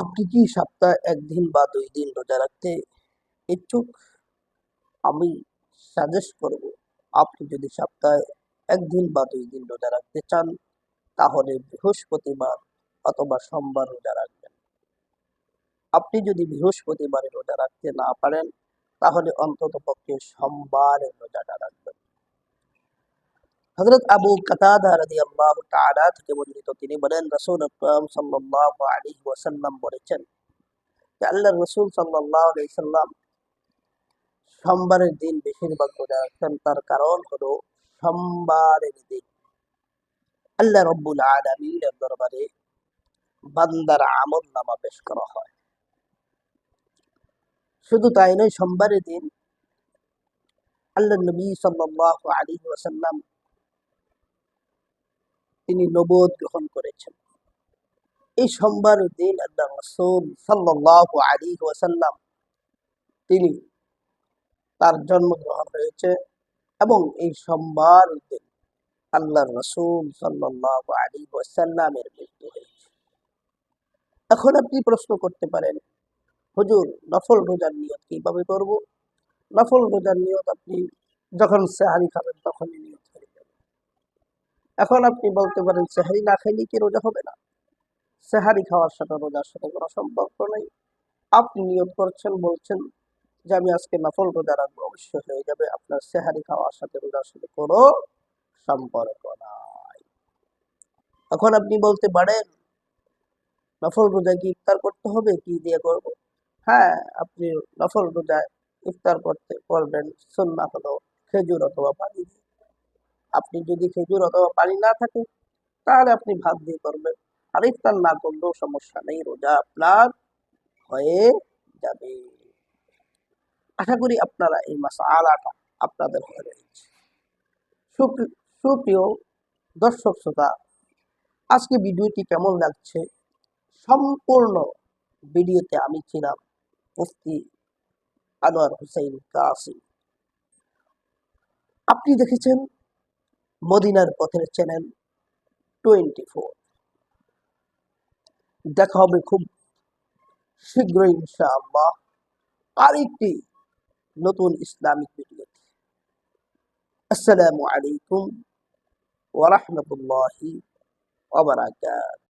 আপনি কি সপ্তাহে একদিন বা দুই দিন রোজা রাখতে ইচ্ছুক? আমি সাজেস্ট করব, আপনি যদি সপ্তাহে একদিন বা দুই দিন রোজা রাখতে চান, তাহলে বৃহস্পতিবার অথবা সোমবার রোজা রাখবেন। আপনি যদি বৃহস্পতিবারে রোজা রাখতে না পারেন, তাহলে অন্তত পক্ষে সোমবারের রোজাটা রাখবেন। হযরত আবু কাতাদা রাদিয়াল্লাহু তাআলা থেকে বর্ণিত তিনি বলেন রাসূল আকরাম সাল্লাল্লাহু আলাইহি ওয়াসাল্লাম বলেছেন যে আল্লাহর রাসূল সাল্লাল্লাহু আলাইহি সাল্লাম সোমবারের দিন বেশিরভাগ রোজা রাখতেন তার কারণ হলো সোমবারের দিন আল্লাহ রব্বুল আলামিনের দরবারে বান্দার আমল নামা পেশ করা হয় শুধু তাই নয় সোমবারের দিন আল্লাহ নবী সাল্লাল্লাহু আলাইহি ওয়াসাল্লাম তিনি নবুয়ত গ্রহণ করেছেন। এই সোমবারের দিন আল্লাহ রাসূল সাল্লাল্লাহু আলাইহি ওয়াসাল্লাম তিনি তার জন্মগ্রহণ হয়েছে এবং এই সোমবার দিন আল্লাহ রসুল সাল্লাল্লাহু আলাইহি ওয়াসাল্লামের মৃত্যু হয়েছে। এখন আপনি প্রশ্ন করতে পারেন, হুজুর, নফল রোজার নিয়ত কীভাবে করব? নফল রোজার নিয়ত আপনি যখন সেহারি খাবেন তখনই এখন আপনি বলতে পারেন সেহারি না খেলে কি রোজা হবে না? সেহারি খাওয়ার সাথে রোজার সাথে কোনো সম্পর্ক নেই। আপনি নিয়ত করছেন, বলছেন যে, আমি আজকে নফল রোজা রাখব। অবশ্যই হয়ে যাবে। আপনার সেহারি খাওয়ার সাথে রোজার সাথে কোনো সম্পর্ক নাই। এখন আপনি বলতে পারেন, নফল রোজা কি ইফতার করতে হবে? কি দিয়ে করব? হ্যাঁ আপনি নফল রোজায় ইফতার করতে করবেন সুন্না হলো খেজুর অথবা পানি দিয়ে। আপনি যদি খেজুর অথবা পানি না থাকে, তাহলে আপনি ভাত দিয়ে করবেন। আর ইফতার না করলেও সমস্যা নেই, রোজা আপনার হয়ে যাবে। আশা করি আপনারা এই মাস আলাটা আপনাদের হয়ে রয়েছে। সুপ্রিয় দর্শক শ্রোতা, আজকে ভিডিওটি কেমন লাগছে সম্পূর্ণ ভিডিওতে আমি ছিলাম মুফতি আনোয়ার হুসাইন কাসিম। আপনি দেখেছেন মদিনার পথের চ্যানেল টোয়েন্টি দেখা হবে খুব শীঘ্রই, ইনশাআল্লাহ। আরেকটি নতুন ইসলামিক ভিডিওতে আসসালামু আলাইকুম ওয়া রাহমাতুল্লাহি ওয়া বারাকাতুহু